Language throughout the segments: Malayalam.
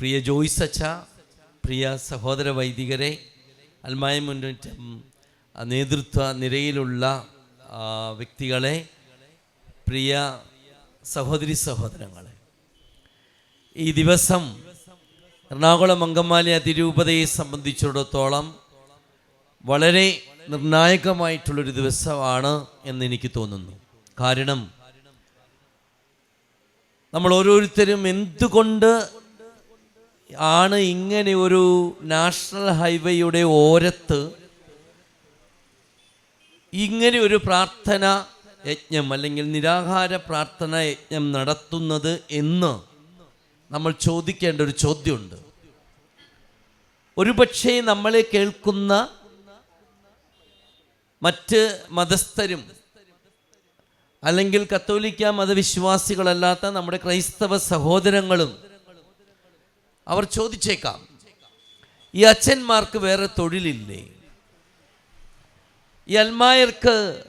പ്രിയ ജോയ്സ് അച്ഛ പ്രിയ സഹോദര വൈദികരെ അൽമായ മുന്നേറ്റം നേതൃത്വ നിരയിലുള്ള വ്യക്തികളെ പ്രിയ സഹോദരി സഹോദരങ്ങളെ. ഈ ദിവസം എറണാകുളം അങ്കമാലി അതിരൂപതയെ സംബന്ധിച്ചിടത്തോളം വളരെ നിർണായകമായിട്ടുള്ളൊരു ദിവസമാണ് എന്ന് എനിക്ക് തോന്നുന്നു. കാരണം നമ്മൾ ഓരോരുത്തരും എന്തുകൊണ്ട് ആണ് ഇങ്ങനെ ഒരു നാഷണൽ ഹൈവേയുടെ ഓരത്ത് ഇങ്ങനെ ഒരു പ്രാർത്ഥന യജ്ഞം അല്ലെങ്കിൽ നിരാഹാര പ്രാർത്ഥന യജ്ഞം നടത്തുന്നത് എന്ന് നമ്മൾ ചോദിക്കേണ്ട ഒരു ചോദ്യമുണ്ട്. ഒരുപക്ഷെ നമ്മളെ കേൾക്കുന്ന മറ്റ് മതസ്ഥരും അല്ലെങ്കിൽ കത്തോലിക്ക മതവിശ്വാസികളല്ലാത്ത നമ്മുടെ ക്രൈസ്തവ സഹോദരങ്ങളും അവർ ചോദിച്ചേക്കാം ഈ അച്ഛന്മാർക്ക് വേറെ തൊഴിലില്ലേ? ഈ അൽമായർക്ക്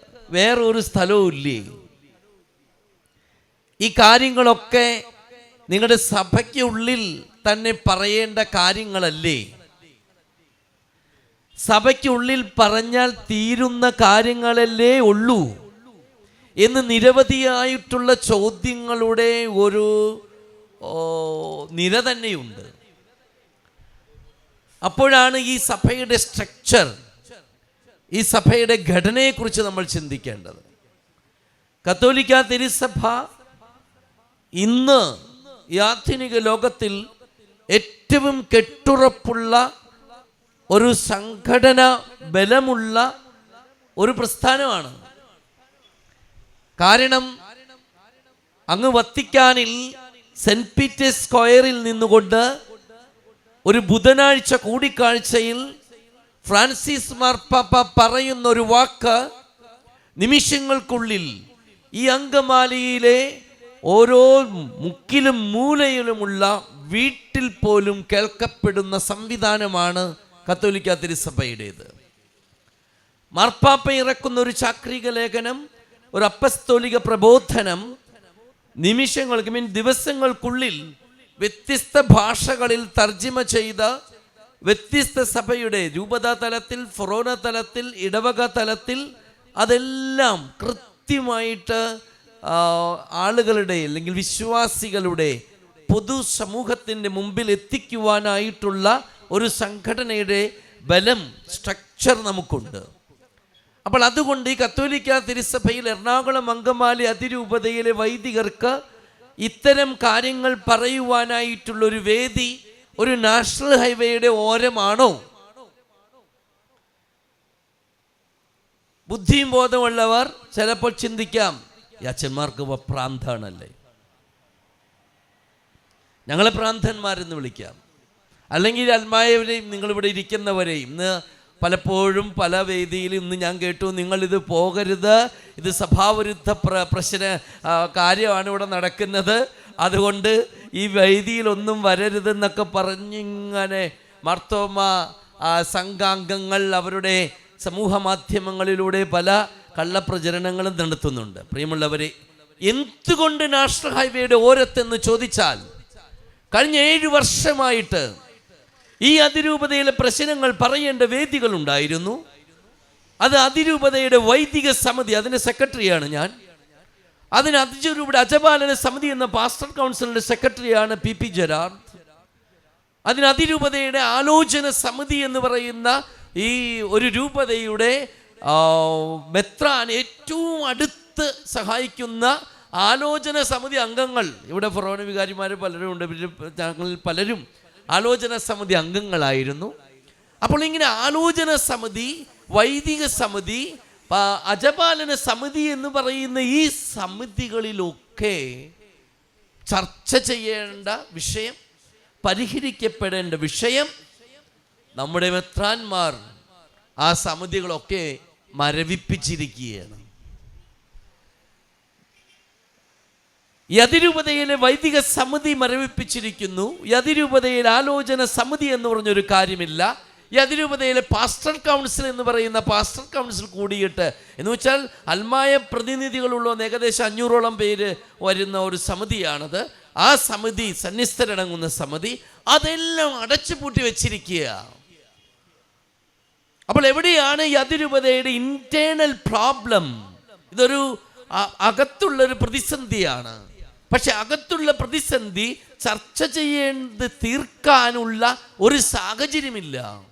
ഒരു സ്ഥലവും ഇല്ലേ? ഈ കാര്യങ്ങളൊക്കെ നിങ്ങളുടെ സഭയ്ക്കുള്ളിൽ തന്നെ പറയേണ്ട കാര്യങ്ങളല്ലേ? സഭയ്ക്കുള്ളിൽ പറഞ്ഞാൽ തീരുന്ന കാര്യങ്ങളല്ലേ ഉള്ളൂ? എന്ന് നിരവധിയായിട്ടുള്ള ചോദ്യങ്ങളുടെ ഒരു നിര തന്നെയുണ്ട്. അപ്പോഴാണ് ഈ സഭയുടെ സ്ട്രക്ചർ ഈ സഭയുടെ ഘടനയെക്കുറിച്ച് നമ്മൾ ചിന്തിക്കേണ്ടത്. കത്തോലിക്ക തിരുസഭ ഇന്ന് ഈ ആധുനിക ലോകത്തിൽ ഏറ്റവും കെട്ടുറപ്പുള്ള ഒരു സംഘടന ബലമുള്ള ഒരു പ്രസ്ഥാനമാണ്. കാരണം അങ്ങ് വത്തിക്കാനിൽ സെന്റ് പീറ്റേഴ്സ് സ്ക്വയറിൽ നിന്നുകൊണ്ട് ഒരു ബുധനാഴ്ച കൂടിക്കാഴ്ചയിൽ ഫ്രാൻസിസ് മാർപ്പാപ്പ പറയുന്ന ഒരു വാക്ക് നിമിഷങ്ങൾക്കുള്ളിൽ ഈ അങ്കമാലിയിലെ ഓരോ മുക്കിലും മൂലയിലുമുള്ള വീട്ടിൽ പോലും കേൾക്കപ്പെടുന്ന സംവിധാനമാണ് കത്തോലിക്ക തിരുസഭയുടേത് മാർപ്പാപ്പ ഇറക്കുന്ന ഒരു ചാക്രിക ലേഖനം ഒരു അപ്പസ്തോലിക പ്രബോധനം നിമിഷങ്ങൾക്ക് മീൻ ദിവസങ്ങൾക്കുള്ളിൽ വ്യത്യസ്ത ഭാഷകളിൽ തർജിമ ചെയ്ത വ്യത്യസ്ത സഭയുടെ രൂപതാ തലത്തിൽ ഫൊറോന തലത്തിൽ ഇടവക തലത്തിൽ അതെല്ലാം കൃത്യമായിട്ട് ആളുകളുടെ അല്ലെങ്കിൽ വിശ്വാസികളുടെ പൊതു സമൂഹത്തിന്റെ മുമ്പിൽ എത്തിക്കുവാനായിട്ടുള്ള ഒരു സംഘടനയുടെ ബലം സ്ട്രക്ചർ നമുക്കുണ്ട്. അപ്പോൾ അതുകൊണ്ട് ഈ കത്തോലിക്ക തിരുസഭയിൽ എറണാകുളം അങ്കമാലി അതിരൂപതയിലെ വൈദികർക്ക് ഇത്തരം കാര്യങ്ങൾ പറയുവാനായിട്ടുള്ള ഒരു വേദി ഒരു നാഷണൽ ഹൈവേയുടെ ഓരമാണോ? ബുദ്ധിയും ബോധമുള്ളവർ ചിലപ്പോൾ ചിന്തിക്കാം അച്ഛന്മാർക്ക് പ്രാന്താണല്ലേ? ഞങ്ങളെ പ്രാന്തന്മാരെന്ന് വിളിക്കാം. അല്ലെങ്കിൽ അൽമായവരെയും നിങ്ങളിവിടെ ഇരിക്കുന്നവരെയും ഇന്ന് പലപ്പോഴും പല വേദിയിൽ ഇന്ന് ഞാൻ കേട്ടു നിങ്ങളിത് പോകരുത്. ഇത് സഭാവിരുദ്ധ പ്ര പ്രശ്ന കാര്യമാണ് ഇവിടെ നടക്കുന്നത്. അതുകൊണ്ട് ഈ വേദിയിലൊന്നും വരരുതെന്നൊക്കെ പറഞ്ഞിങ്ങനെ മാർത്തോമ സംഘാംഗങ്ങൾ അവരുടെ സമൂഹ മാധ്യമങ്ങളിലൂടെ പല കള്ളപ്രചരണങ്ങളും നടത്തുന്നുണ്ട്. പ്രിയമുള്ളവരെ എന്തുകൊണ്ട് നാഷണൽ ഹൈവേയുടെ ഓരത്തെന്ന് ചോദിച്ചാൽ കഴിഞ്ഞ ഏഴ് വർഷമായിട്ട് ഈ അതിരൂപതയിലെ പ്രശ്നങ്ങൾ പറയേണ്ട വേദികൾ ഉണ്ടായിരുന്നു. അത് അതിരൂപതയുടെ വൈദിക സമിതി അതിന്റെ സെക്രട്ടറിയാണ് ഞാൻ. അതിന് അതിരൂപയുടെ അജപാലന സമിതി എന്ന പാസ്റ്റർ കൗൺസിലിന്റെ സെക്രട്ടറിയാണ് പി പി ജെറാർഡ് അതിന് അതിരൂപതയുടെ ആലോചന സമിതി എന്ന് പറയുന്ന ഈ ഒരു രൂപതയുടെ മെത്രാൻ ഏറ്റവും അടുത്ത് സഹായിക്കുന്ന ആലോചന സമിതി അംഗങ്ങൾ. ഇവിടെ ഫൊറോന വികാരിമാർ പലരും ഉണ്ട് പലരും ആലോചന സമിതി അംഗങ്ങളായിരുന്നു. അപ്പോൾ ഇങ്ങനെ ആലോചന സമിതി വൈദിക സമിതി അജപാലന സമിതി എന്ന് പറയുന്ന ഈ സമിതികളിലൊക്കെ ചർച്ച ചെയ്യേണ്ട വിഷയം പരിഹരിക്കപ്പെടേണ്ട വിഷയം നമ്മുടെ മെത്രാന്മാർ ആ സമിതികളൊക്കെ മരവിപ്പിച്ചിരിക്കുകയാണ്. ഈ അതിരൂപതയിലെ വൈദിക സമിതി മരവിപ്പിച്ചിരിക്കുന്നു. യതിരൂപതയിൽ ആലോചന സമിതി എന്ന് പറഞ്ഞൊരു കാര്യമില്ല. യതിരൂപതയിലെ പാസ്റ്റർ കൗൺസിൽ എന്ന് പറയുന്ന പാസ്റ്റർ കൗൺസിൽ കൂടിയിട്ട് എന്ന് വെച്ചാൽ അൽമായ പ്രതിനിധികളുള്ള ഏകദേശം അഞ്ഞൂറോളം പേര് വരുന്ന ഒരു സമിതിയാണത്. ആ സമിതി സന്യസ്തരടങ്ങുന്ന സമിതി അതെല്ലാം അടച്ചുപൂട്ടി വെച്ചിരിക്കുക അപ്പോൾ എവിടെയാണ് യതിരൂപതയുടെ ഇന്റേണൽ പ്രോബ്ലം ഇതൊരു അകത്തുള്ളൊരു പ്രതിസന്ധിയാണ്. പക്ഷെ അകത്തുള്ള പ്രതിസന്ധി ചർച്ച ചെയ്യേണ്ടത് തീർക്കാനുള്ള ഒരു സാഹചര്യമില്ല.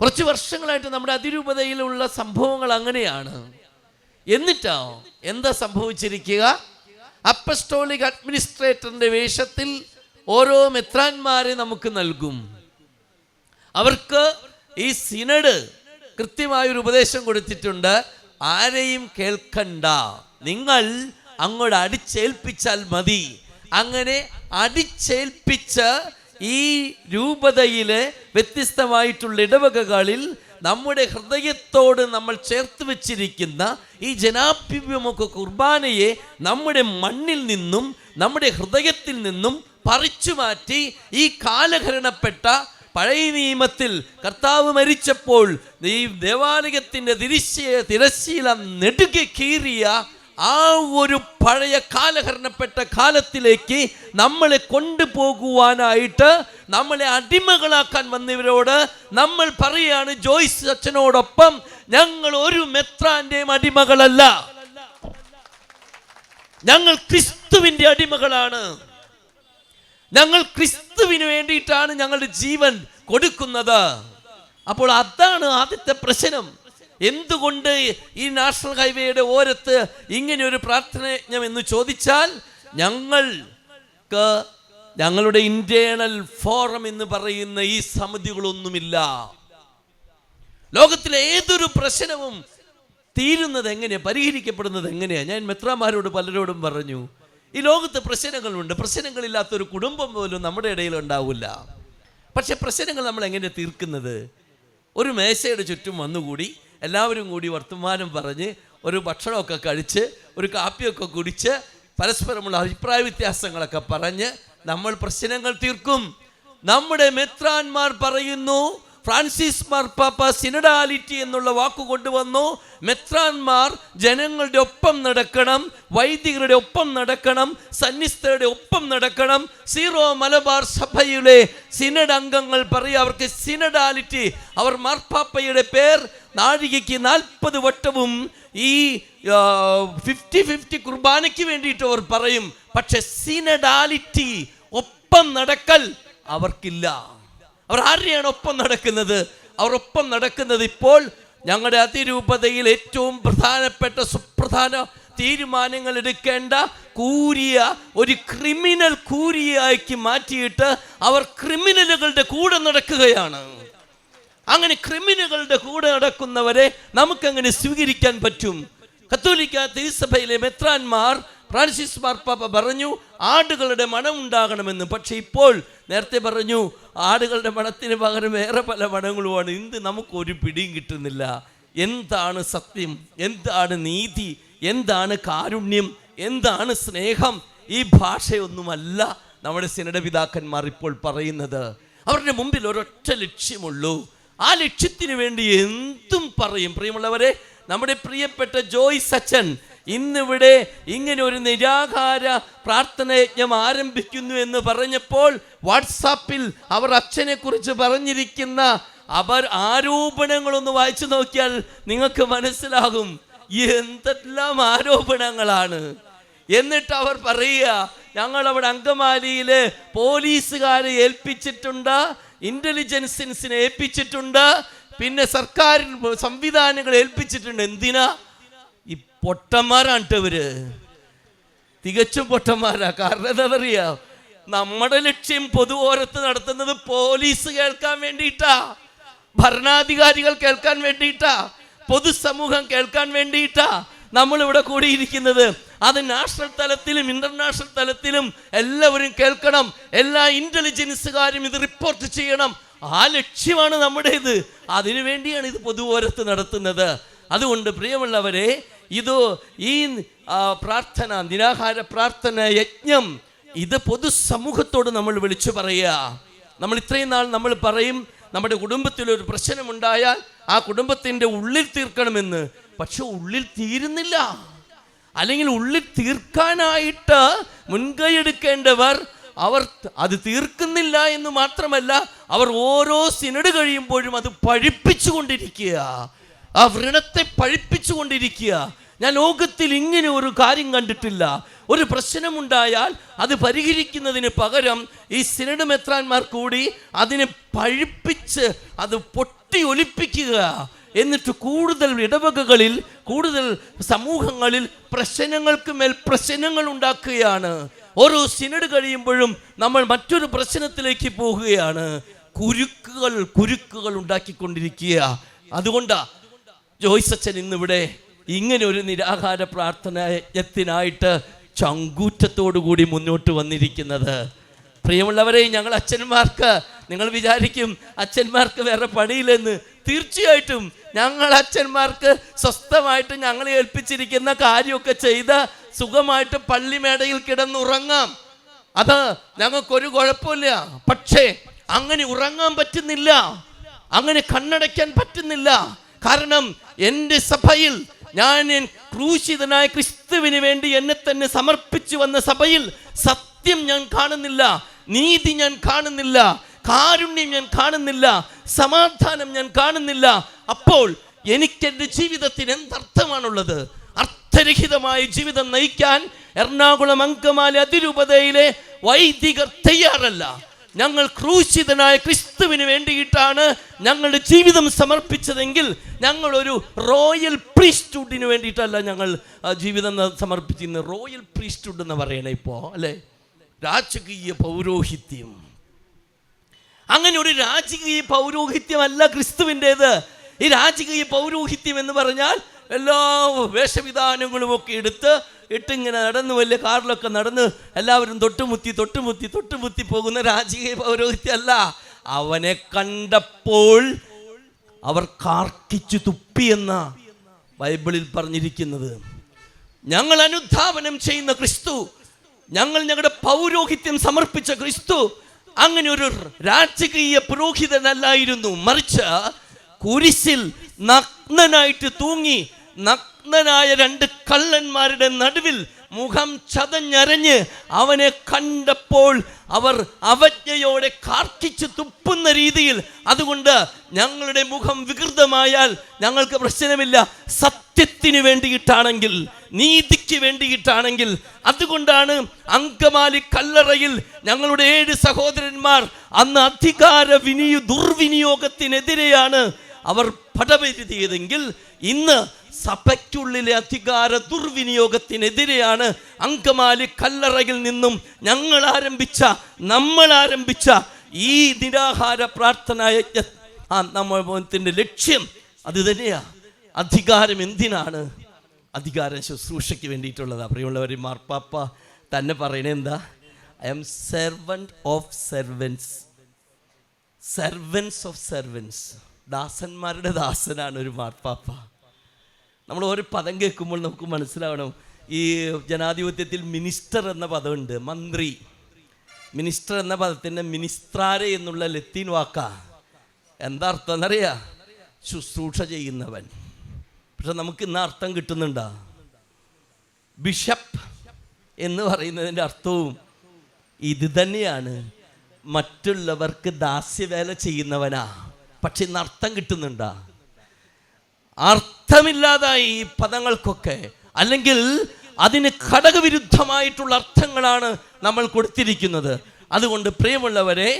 കുറച്ച് വർഷങ്ങളായിട്ട് നമ്മുടെ അതിരൂപതയിലുള്ള സംഭവങ്ങൾ അങ്ങനെയാണ്. എന്നിട്ടോ? എന്താ സംഭവിച്ചിരിക്കുക? അപ്പസ്റ്റോളിക് അഡ്മിനിസ്ട്രേറ്ററിന്റെ വേഷത്തിൽ ഓരോ മെത്രാന്മാരെ നമുക്ക് നൽകും. അവർക്ക് ഈ സിനഡ് കൃത്യമായൊരു ഉപദേശം കൊടുത്തിട്ടുണ്ട്. ആരെയും കേൾക്കണ്ട. നിങ്ങൾ അങ്ങോട്ട് അടിച്ചേൽപ്പിച്ചാൽ മതി. അങ്ങനെ അടിച്ചേൽപ്പിച്ച ഈ രൂപതയിലെ വ്യത്യസ്തമായിട്ടുള്ള ഇടവകകളിൽ നമ്മുടെ ഹൃദയത്തോട് നമ്മൾ ചേർത്ത് വെച്ചിരിക്കുന്ന ഈ ജനാഭിമുഖ കുർബാനയെ നമ്മുടെ മണ്ണിൽ നിന്നും നമ്മുടെ ഹൃദയത്തിൽ നിന്നും പറിച്ചു മാറ്റി ഈ കാലഹരണപ്പെട്ട പഴയ നിയമത്തിൽ കർത്താവ് മരിച്ചപ്പോൾ ഈ ദേവാലയത്തിന്റെ തിരിശ്ശീ തിരശ്ശീല നെടുകെ കീറിയ ആ ഒരു പഴയ കാലഹരണപ്പെട്ട കാലത്തിലേക്ക് നമ്മളെ കൊണ്ടുപോകുവാനായിട്ട് നമ്മളെ അടിമകളാക്കാൻ വന്നവരോട് നമ്മൾ പറയാണ് ജോയ്സ് അച്ഛനോടൊപ്പം ഞങ്ങൾ ഒരു മെത്രാന്റെയും അടിമകളല്ല. ഞങ്ങൾ ക്രിസ്തുവിന്റെ അടിമകളാണ്. ഞങ്ങൾ ക്രിസ്തുവിന് വേണ്ടിയിട്ടാണ് ഞങ്ങളുടെ ജീവൻ കൊടുക്കുന്നത്. അപ്പോൾ അതാണ് ആദ്യത്തെ പ്രശ്നം. എന്തുകൊണ്ട് ഈ നാഷണൽ ഹൈവേയുടെ ഓരത്ത് ഇങ്ങനെ ഒരു പ്രാർത്ഥനയജ്ഞം എന്ന് ചോദിച്ചാൽ ഞങ്ങൾക്ക് ഞങ്ങളുടെ ഇന്റേണൽ ഫോറം എന്ന് പറയുന്ന ഈ സമിതികളൊന്നുമില്ല. ലോകത്തിലെ ഏതൊരു പ്രശ്നവും തീരുന്നത് എങ്ങനെയാ? പരിഹരിക്കപ്പെടുന്നത് എങ്ങനെയാ? ഞാൻ മെത്രാമാരോട് പലരോടും പറഞ്ഞു ഈ ലോകത്ത് പ്രശ്നങ്ങളുണ്ട്. പ്രശ്നങ്ങളില്ലാത്തൊരു കുടുംബം പോലും നമ്മുടെ ഇടയിൽ ഉണ്ടാവില്ല. പക്ഷെ പ്രശ്നങ്ങൾ നമ്മൾ എങ്ങനെ തീർക്കുന്നത്? ഒരു മേശയുടെ ചുറ്റും വന്നുകൂടി എല്ലാവരും കൂടി വർത്തമാനം പറഞ്ഞ് ഒരു ഭക്ഷണമൊക്കെ കഴിച്ച് ഒരു കാപ്പിയൊക്കെ കുടിച്ച് പരസ്പരമുള്ള അഭിപ്രായ വ്യത്യാസങ്ങളൊക്കെ പറഞ്ഞ് നമ്മൾ പ്രശ്നങ്ങൾ തീർക്കും. നമ്മുടെ മെത്രാന്മാർ പറയുന്നു ഫ്രാൻസിസ് മാർപ്പാപ്പ സിനഡാലിറ്റി എന്നുള്ള വാക്ക് കൊണ്ടുവന്നു. മെത്രാന്മാർ ജനങ്ങളുടെ ഒപ്പം നടക്കണം വൈദികരുടെ ഒപ്പം നടക്കണം സന്നിസ്ഥരുടെ ഒപ്പം നടക്കണം. സീറോ മലബാർ സഭയിലെ സിനഡ് അംഗങ്ങൾ പറയും അവർക്ക് സിനഡാലിറ്റി. അവർ മാർപ്പാപ്പയുടെ പേർ നാഴികയ്ക്ക് നാൽപ്പത് വട്ടവും ഈ ഫിഫ്റ്റി ഫിഫ്റ്റി കുർബാനയ്ക്ക് വേണ്ടിയിട്ട് അവർ പറയും. പക്ഷെ സിനഡാലിറ്റി ഒപ്പം നടക്കൽ അവർക്കില്ല. അവർ ആരെയാണ് ഒപ്പം നടക്കുന്നത്? അവർ ഒപ്പം നടക്കുന്നത് ഇപ്പോൾ ഞങ്ങളുടെ അതിരൂപതയിൽ ഏറ്റവും പ്രധാനപ്പെട്ട സുപ്രധാന തീരുമാനങ്ങൾ എടുക്കേണ്ട കൂരിയ ഒരു ക്രിമിനൽ കൂരിയാക്കി മാറ്റിയിട്ട് അവർ ക്രിമിനലുകളുടെ കൂടെ നടക്കുകയാണ്. അങ്ങനെ ക്രിമിനുകളുടെ കൂടെ നടക്കുന്നവരെ നമുക്കങ്ങനെ സ്വീകരിക്കാൻ പറ്റും. കത്തോലിക്ക തിരുസഭയിലെ മെത്രാൻമാർ ഫ്രാൻസിസ് മാർപ്പാപ്പ പറഞ്ഞു ആടുകളുടെ മണം ഉണ്ടാകണമെന്ന്. പക്ഷെ ഇപ്പോൾ നേരത്തെ പറഞ്ഞു ആടുകളുടെ മണത്തിന് പകരം വേറെ പല മണങ്ങളുമാണ്. ഇന്ന് നമുക്കൊരു പിടിയും കിട്ടുന്നില്ല. എന്താണ് സത്യം? എന്താണ് നീതി? എന്താണ് കാരുണ്യം? എന്താണ് സ്നേഹം? ഈ ഭാഷയൊന്നുമല്ല നമ്മുടെ സിനഡപിതാക്കന്മാർ ഇപ്പോൾ പറയുന്നത്. അവരുടെ മുമ്പിൽ ഒരൊറ്റ ലക്ഷ്യമുള്ളൂ. ആ ലക്ഷ്യത്തിന് വേണ്ടി എന്തും പറയും. പ്രിയമുള്ളവരെ നമ്മുടെ പ്രിയപ്പെട്ട ജോയ് സച്ചൻ ഇന്നിവിടെ ഇങ്ങനെ ഒരു നിരാകാര പ്രാർത്ഥനയജ്ഞം ആരംഭിക്കുന്നു എന്ന് പറഞ്ഞപ്പോൾ വാട്സാപ്പിൽ അവർ അച്ഛനെ കുറിച്ച് പറഞ്ഞിരിക്കുന്ന അവർ ആരോപണങ്ങളൊന്ന് വായിച്ചു നോക്കിയാൽ നിങ്ങൾക്ക് മനസ്സിലാകും. എന്തെല്ലാം ആരോപണങ്ങളാണ്. എന്നിട്ട് അവർ പറയുക ഞങ്ങൾ അവിടെ അങ്കമാലിയിലെ പോലീസുകാരെ ഏൽപ്പിച്ചിട്ടുണ്ട്. ഇന്റലിജൻസിനെ ഏൽപ്പിച്ചിട്ടുണ്ട്. പിന്നെ സർക്കാർ സംവിധാനങ്ങൾ ഏൽപ്പിച്ചിട്ടുണ്ട്. എന്തിനാ? ഈ പൊട്ടന്മാരാണ് ട്ടോ ഇവർ. തികച്ചും പൊട്ടന്മാരാ. കാരണം എന്താ പറയാ നമ്മുടെ ലക്ഷ്യം പൊതുവോരത്ത് നടത്തുന്നത് പോലീസ് കേൾക്കാൻ വേണ്ടിയിട്ടാ. ഭരണാധികാരികൾ കേൾക്കാൻ വേണ്ടിയിട്ടാ. പൊതുസമൂഹം കേൾക്കാൻ വേണ്ടിയിട്ടാ. നമ്മൾ ഇവിടെ കൂടിയിരിക്കുന്നത്. അത് നാഷണൽ തലത്തിലും ഇന്റർനാഷണൽ തലത്തിലും എല്ലാവരും കേൾക്കണം. എല്ലാ ഇന്റലിജൻസുകാരും ഇത് റിപ്പോർട്ട് ചെയ്യണം. ആ ലക്ഷ്യമാണ് നമ്മുടേത്. അതിനു വേണ്ടിയാണ് ഇത് പൊതുവോരത്ത് നടത്തുന്നത്. അതുകൊണ്ട് പ്രിയമുള്ളവരെ ഇത് ഈ പ്രാർത്ഥന നിരാഹാര പ്രാർത്ഥന യജ്ഞം ഇത് പൊതുസമൂഹത്തോട് നമ്മൾ വിളിച്ചു പറയുക. നമ്മൾ ഇത്രയും നാൾ നമ്മൾ പറയും നമ്മുടെ കുടുംബത്തിൽ ഒരു പ്രശ്നമുണ്ടായാൽ ആ കുടുംബത്തിന്റെ ഉള്ളിൽ തീർക്കണമെന്ന്. പക്ഷെ ഉള്ളിൽ തീരുന്നില്ല. അല്ലെങ്കിൽ ഉള്ളിൽ തീർക്കാനായിട്ട് മുൻകൈ എടുക്കേണ്ടവർ അവർ അത് തീർക്കുന്നില്ല എന്ന് മാത്രമല്ല അവർ ഓരോ സിനഡ് കഴിയുമ്പോഴും അത് പഴിപ്പിച്ചു കൊണ്ടിരിക്കുക ആ വ്രണത്തെ പഴിപ്പിച്ചു കൊണ്ടിരിക്കുക ഞാൻ ലോകത്തിൽ ഇങ്ങനെ ഒരു കാര്യം കണ്ടിട്ടില്ല. ഒരു പ്രശ്നമുണ്ടായാൽ അത് പരിഹരിക്കുന്നതിന് പകരം ഈ സിനഡ് മെത്രാന്മാർ കൂടി അതിനെ പഴിപ്പിച്ച് അത് പൊട്ടി ഒലിപ്പിക്കുക എന്നിട്ട് കൂടുതൽ ഇടവകകളിൽ കൂടുതൽ സമൂഹങ്ങളിൽ പ്രശ്നങ്ങൾക്ക് മേൽ പ്രശ്നങ്ങൾ ഉണ്ടാക്കുകയാണ്. ഓരോ സിനഡ് കഴിയുമ്പോഴും നമ്മൾ മറ്റൊരു പ്രശ്നത്തിലേക്ക് പോവുകയാണ് കുരുക്കുകൾ കുരുക്കുകൾ ഉണ്ടാക്കിക്കൊണ്ടിരിക്കുക. അതുകൊണ്ടാ ജോയ്സ് അച്ഛൻ ഇന്നിവിടെ ഇങ്ങനെ ഒരു നിരാഹാര പ്രാർത്ഥന യജ്ഞത്തിനായിട്ട് ചങ്കൂറ്റത്തോടു കൂടി മുന്നോട്ട് വന്നിരിക്കുന്നത്. പ്രിയമുള്ളവരെ ഞങ്ങൾ അച്ഛന്മാർക്ക് നിങ്ങൾ വിചാരിക്കും അച്ഛന്മാർക്ക് വേറെ പണിയില്ലെന്ന്. തീർച്ചയായിട്ടും ഞങ്ങൾ അച്ഛന്മാർക്ക് സ്വസ്ഥമായിട്ട് ഞങ്ങൾ ഏൽപ്പിച്ചിരിക്കുന്ന കാര്യമൊക്കെ ചെയ്ത് സുഖമായിട്ട് പള്ളിമേടയിൽ കിടന്നുറങ്ങാം. അത് ഞങ്ങൾക്കൊരു കുഴപ്പമില്ല. പക്ഷേ അങ്ങനെ ഉറങ്ങാൻ പറ്റുന്നില്ല. അങ്ങനെ കണ്ണടയ്ക്കാൻ പറ്റുന്നില്ല. കാരണം എന്റെ സഭയിൽ ഞാൻ ക്രൂശിതനായ ക്രിസ്തുവിന് വേണ്ടി എന്നെ തന്നെ സമർപ്പിച്ചു വന്ന സഭയിൽ സത്യം ഞാൻ കാണുന്നില്ല. നീതി ഞാൻ കാണുന്നില്ല. കാരുണ്യം ഞാൻ കാണുന്നില്ല സമാധാനം ഞാൻ കാണുന്നില്ല. അപ്പോൾ എനിക്ക് എന്റെ ജീവിതത്തിന് എന്തർത്ഥമാണുള്ളത്? അർത്ഥരഹിതമായ ജീവിതം നയിക്കാൻ എറണാകുളം അങ്കമാലി അതിരൂപതയിലെ വൈദികർ തയ്യാറല്ല. ഞങ്ങൾ ക്രൂശിതനായ ക്രിസ്തുവിന് വേണ്ടിയിട്ടാണ് ഞങ്ങളുടെ ജീവിതം സമർപ്പിച്ചതെങ്കിൽ ഞങ്ങൾ ഒരു റോയൽ പ്രീസ്റ്റുഡിന് വേണ്ടിയിട്ടല്ല ഞങ്ങൾ ജീവിതം സമർപ്പിച്ചിരുന്നത്. റോയൽ പ്രീസ്റ്റുഡ് എന്ന് പറയണേ ഇപ്പോൾ അല്ലേ? രാജകീയ പൗരോഹിത്യം. അങ്ങനെ ഒരു രാജകീയ പൗരോഹിത്യമല്ല ക്രിസ്തുവിന്റെത്. ഈ രാജകീയ പൗരോഹിത്യം എന്ന് പറഞ്ഞാൽ എല്ലാ വേഷവിധാനങ്ങളും ഒക്കെ എടുത്ത് ഇട്ടിങ്ങനെ നടന്ന് വലിയ കാറിലൊക്കെ നടന്ന് എല്ലാവരും തൊട്ടുമുത്തി തൊട്ടുമുത്തി തൊട്ടുമുത്തി പോകുന്ന രാജകീയ പൗരോഹിത്യം അല്ല അവനെ കണ്ടപ്പോൾ അവർ കാർക്കിച്ചു തുപ്പിയെന്ന ബൈബിളിൽ പറഞ്ഞിരിക്കുന്നത്. ഞങ്ങൾ അനുധാപനം ചെയ്യുന്ന ക്രിസ്തു ഞങ്ങൾ ഞങ്ങളുടെ പൗരോഹിത്യം സമർപ്പിച്ച ക്രിസ്തു അങ്ങനെ ഒരു രാജകീയ പുരോഹിതനല്ലായിരുന്നു. മറിച്ച് കുരിശിൽ നഗ്നനായിട്ട് തൂങ്ങി നഗ്നനായ രണ്ട് കള്ളന്മാരുടെ നടുവിൽ മുഖം ചതഞ്ഞരഞ്ഞ് അവനെ കണ്ടപ്പോൾ അവർ അവജ്ഞയോടെ കാർക്കിച്ച് തുപ്പുന്ന രീതിയിൽ അതുകൊണ്ട് ഞങ്ങളുടെ മുഖം വികൃതമായാൽ ഞങ്ങൾക്ക് പ്രശ്നമില്ല. സത്യത്തിന് വേണ്ടിയിട്ടാണെങ്കിൽ നീതിക്ക് വേണ്ടിയിട്ടാണെങ്കിൽ അതുകൊണ്ടാണ് അങ്കമാലി കല്ലറയിൽ ഞങ്ങളുടെ ഏഴ് സഹോദരന്മാർ അന്ന് അധികാര വിനിയു ദുർവിനിയോഗത്തിനെതിരെയാണ് അവർ പടവരുതിയതെങ്കിൽ ഇന്ന് സഭയ്ക്കുള്ളിലെ അധികാര ദുർവിനിയോഗത്തിനെതിരെയാണ് അങ്കമാലി കല്ലറയിൽ നിന്നും ഞങ്ങൾ ആരംഭിച്ച നമ്മൾ ആരംഭിച്ച ഈ നിരാഹാര പ്രാർത്ഥന യജ്ഞ. ആ നമ്മത്തിന്റെ ലക്ഷ്യം അത് തന്നെയാ. അധികാരം എന്തിനാണ്? അധികാരം ശുശ്രൂഷയ്ക്ക് വേണ്ടിയിട്ടുള്ളത്. പ്രിയമുള്ളവർ മാർപ്പാപ്പ തന്നെ പറയണേ എന്താ? I am servant of servants servants of servants ദാസന്മാരുടെ ദാസനാണ് ഒരു മാർപ്പാപ്പ. നമ്മൾ ഒരു പദം കേൾക്കുമ്പോൾ നമുക്ക് മനസ്സിലാവണം. ഈ ജനാധിപത്യത്തിൽ മിനിസ്റ്റർ എന്ന പദമുണ്ട് മന്ത്രി. മിനിസ്റ്റർ എന്ന പദത്തിന്റെ മിനിസ്ത്രാരെ എന്നുള്ള ലത്തീൻ വാക്ക. എന്താ അർത്ഥം എന്നറിയാ? ശുശ്രൂഷ ചെയ്യുന്നവൻ. പക്ഷെ നമുക്ക് ഇന്ന് അർത്ഥം കിട്ടുന്നുണ്ടോ? ബിഷപ്പ് എന്ന് പറയുന്നതിന്റെ അർത്ഥവും ഇത് തന്നെയാണ്. മറ്റുള്ളവർക്ക് ദാസ്യവേല ചെയ്യുന്നവനാ. പക്ഷെ ഇന്ന് അർത്ഥം കിട്ടുന്നുണ്ടാ? അർത്ഥമില്ലാതായി ഈ പദങ്ങൾക്കൊക്കെ അല്ലെങ്കിൽ അതിന് ഘടകവിരുദ്ധമായിട്ടുള്ള അർത്ഥങ്ങളാണ് നമ്മൾ കൊടുത്തിരിക്കുന്നത്. അതുകൊണ്ട് പ്രിയമുള്ളവരെ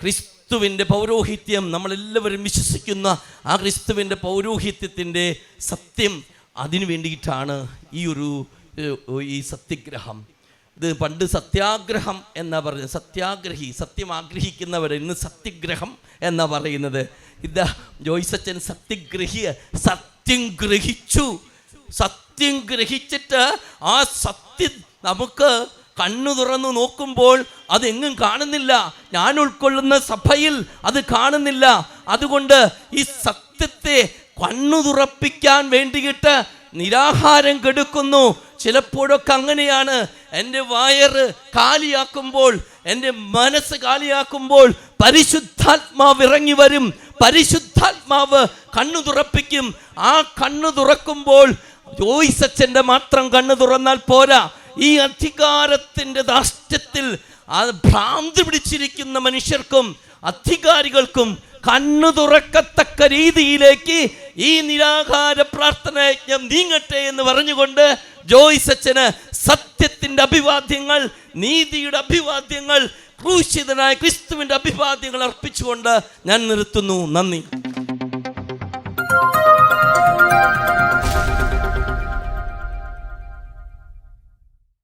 ക്രിസ്തുവിന്റെ പൗരോഹിത്യം നമ്മളെല്ലാവരും വിശ്വസിക്കുന്ന ആ ക്രിസ്തുവിന്റെ പൗരോഹിത്യത്തിന്റെ സത്യം അതിനു വേണ്ടിയിട്ടാണ് ഈ ഒരു ഈ സത്യഗ്രഹം. ഇത് പണ്ട് സത്യാഗ്രഹം എന്ന പറഞ്ഞ സത്യാഗ്രഹി സത്യം ആഗ്രഹിക്കുന്നവർ ഇന്ന് സത്യഗ്രഹം എന്ന പറയുന്നത്. ഇതാ ജോയ്സച്ചൻ സത്യഗ്രഹി സത്യം ഗ്രഹിച്ചു. സത്യം ഗ്രഹിച്ചിട്ട് ആ സത്യം നമുക്ക് കണ്ണു തുറന്നു നോക്കുമ്പോൾ അതെങ്ങും കാണുന്നില്ല. ഞാൻ ഉൾക്കൊള്ളുന്ന സഭയിൽ അത് കാണുന്നില്ല. അതുകൊണ്ട് ഈ സത്യത്തെ കണ്ണു തുറപ്പിക്കാൻ വേണ്ടിയിട്ട് നിരാഹാരം കെടുക്കുന്നു. ചിലപ്പോഴൊക്കെ അങ്ങനെയാണ്. എന്റെ വയറ് കാലിയാക്കുമ്പോൾ എന്റെ മനസ്സ് കാലിയാക്കുമ്പോൾ പരിശുദ്ധാത്മാവ് ഇറങ്ങി വരും. പരിശുദ്ധാത്മാവ് കണ്ണു തുറപ്പിക്കും. ആ കണ്ണു തുറക്കുമ്പോൾ ജോയിസ് അച്ഛന്റെ മാത്രം കണ്ണു തുറന്നാൽ പോരാ. ഈ അധികാരത്തിന്റെ ദാഷ്ട്യത്തിൽ ഭ്രാന്തി പിടിച്ചിരിക്കുന്ന മനുഷ്യർക്കും അധികാരികൾക്കും കണ്ണു തുറക്കത്തക്ക രീതിയിലേക്ക് ഈ നിരാഹാര പ്രാർത്ഥനയജ്ഞം നീങ്ങട്ടെ എന്ന് പറഞ്ഞുകൊണ്ട് ജോയ്സ് അച്ഛന് സത്യത്തിന്റെ അഭിവാദ്യങ്ങൾ നീതിയുടെ അഭിവാദ്യങ്ങൾ ക്രൂശിതനായ ക്രിസ്തുവിന്റെ അഭിവാദ്യങ്ങൾ അർപ്പിച്ചുകൊണ്ട് ഞാൻ നിർത്തുന്നു. നന്ദി.